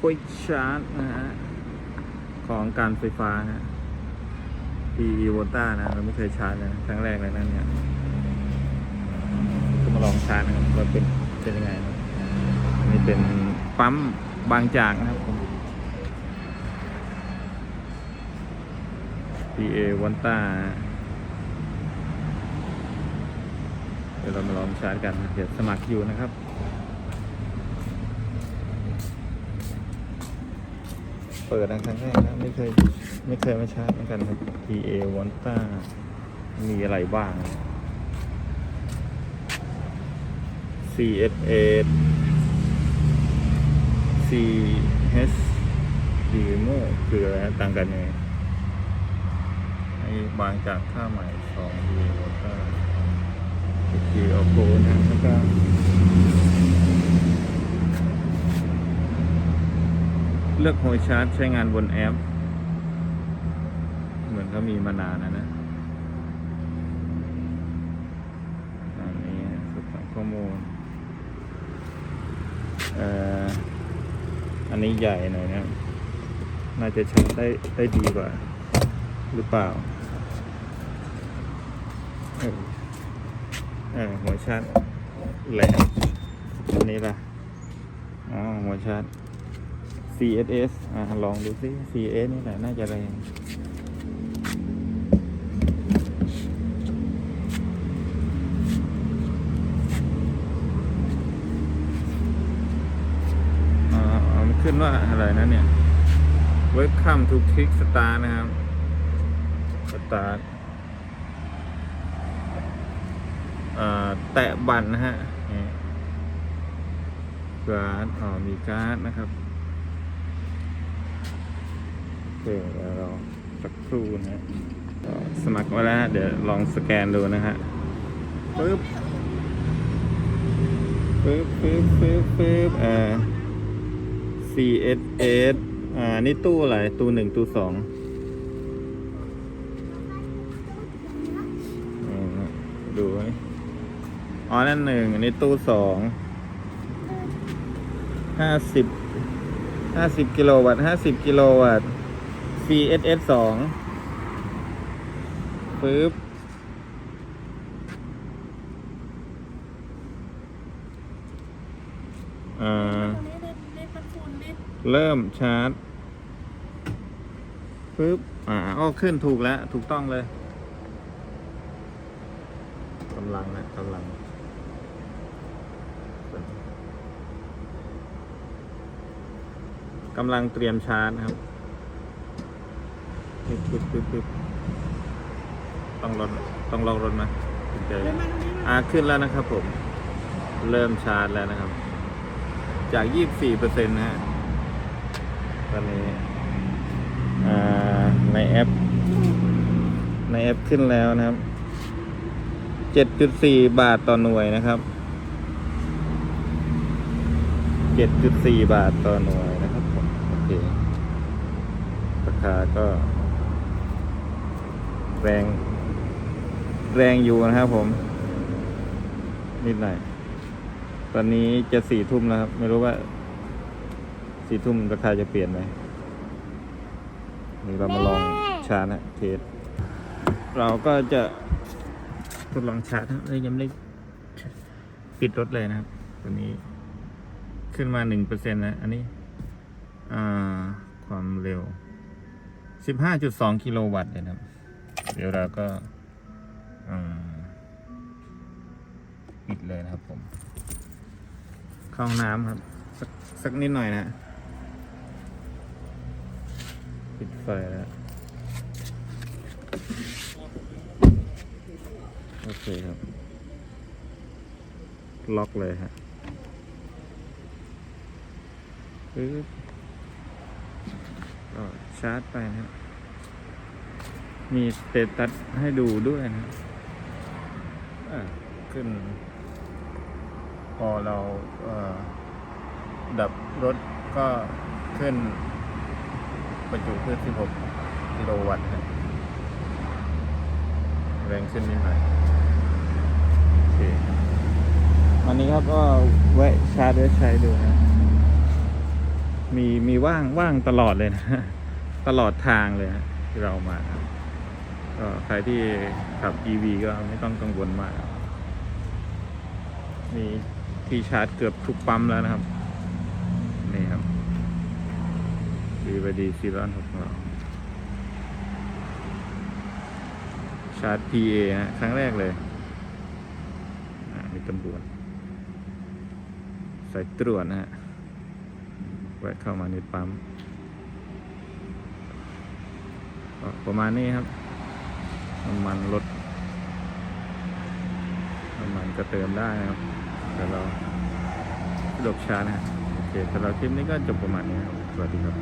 ควิกชาร์จนะฮะของการไฟฟ้าฮะ PE v o l t a นะ เราไม่เคยชาร์จนะครั้งแรกเลยนั่นเนี่ยก็มาลองชาร์จนะครับว่าเป็นเป็นยังไงนะนี่เป็นปั๊มบางจากนะครับผม PA v o l t a เดี๋ยวเรามาลองชาร์จกันเดี๋ยวสมัครอยู่นะครับ เปิดครั้งแรกนะไม่เคยไม่เคยมาชาร์จเหมือนกันครับ PA v o l t a มีอะไรบ้าง CSA CH Demo คืออะไรต่างกันยังไงไอ้บางจากค่าใหม่2 PA v o l t a คือเอาโกนะแล้ว เลือกโฮชาร์จใช้งานบนแอป เหมือนเขามีมานานนะนะอันนี้สุดของข้อมูลเอ่ออันนี้ใหญ่หน่อยนะน่าจะใช้ได้ได้ดีกว่า หรือเปล่าเออหัวชาร์จแหลมอันนี้ล่ะอ๋อหัวชาร์จ CSS อ่าลองดูซิ CS นี่แหละน่าจะแรงอ่าขึ้นว่าอะไรนะเนี่ย Welcome to Kickstart นะครับ Start อ่าแตะบันนะฮะ การ์ดอ๋อมีการ์ดนะครับ เคเดี๋ยวราสักครู่นะฮะสมัครไว้แล้วเดี๋ยวลองสแกนดูนะฮะปึ๊บปึ๊บปึ๊บปึ๊บปึ๊บอ่า CSS อ่า นี่ตู้อะไร ตู้หนึ่งตู้สองอืมดูไหมอ๋อ นั่นหนึ่งอันนี้ตู้สอง ห้าสิบ ห้าสิบกิโลวัตต์ห้าสิบกิโลวัตต์ CSS สองปึ๊บอ่าเริ่มชาร์จปึ๊บอ่าก็ขึ้นถูกแล้ว ถูกต้องเลยกำลังนะกำลังกำลังเตรียมชาร์จครับ ปึ๊บปึ๊บปึ๊บปึ๊บต้องรถต้องลองรถมาถึงจะอ่าขึ้นแล้วนะครับผม เริ่มชาร์จแล้วนะครับ จาก 24เปอร์เซ็นต์นะฮะ ตอนนี้อ่าในแอป ในแอปขึ้นแล้วนะครับ 7.4 บาทต่อหน่วยนะครับ 7.4 บาทต่อหน่วยนะครับผมโอเค ราคาก็ แรงแรงอยู่นะครับผม นิดหน่อย ตอนนี้จะสี่ทุ่มแล้วครับ ไม่รู้ว่าสี่ทุ่มราคาจะเปลี่ยนไหมนี่เรามาลองชาร์จนะเทสเราก็จะทดลองชาร์จนะเอ้ยยังไม่ได้ปิดรถเลยนะครับ ตัวนี้ ขึ้นมาหนึ่งเปอร์เซ็นต์นะอันนี้ความเร็วสิบห้าจุดสองกิโลวัตต์เลยนะครับ เดี๋ยวเราก็ปิดเลยนะครับผม เข้าห้องน้ำครับ สักสักนิดหน่อยนะ ปิดไฟแล้ว โอเคครับ ล็อกเลยฮะปึ๊บก็ชาร์จไปนะครับ มีสเตตัสให้ดูด้วยนะอะขึ้น พอเราเดับรถก็ขึ้นประจุขึ้น16กิโลวัตต์แรงขึ้นนิดหน่อยโอเคครับอันนี้ครับก็แวะชาร์จไว้ใช้ดูนะ มีมีว่างว่างตลอดเลยนะ ตลอดทางเลยนะที่เรามาครับ ก็ใครที่ขับ EV ก็ไม่ต้องกังวลมาก มีที่ชาร์จเกือบทุกปั๊มแล้วนะครับ นี่ครับ BYD ซีร้อนของเราชาร์จ PA ฮะครั้งแรกเลยอ่ามีตำรวจสายตรวจนะฮะแวะเข้ามาในปั๊มประมาณนี้ครับ น้ำมันรถน้ำมันก็เติมได้นะครับแต่เราสะดวกชานะฮะโอเคสำหรับคลิปนี้ก็จบประมาณนี้ครับ สวัสดีครับ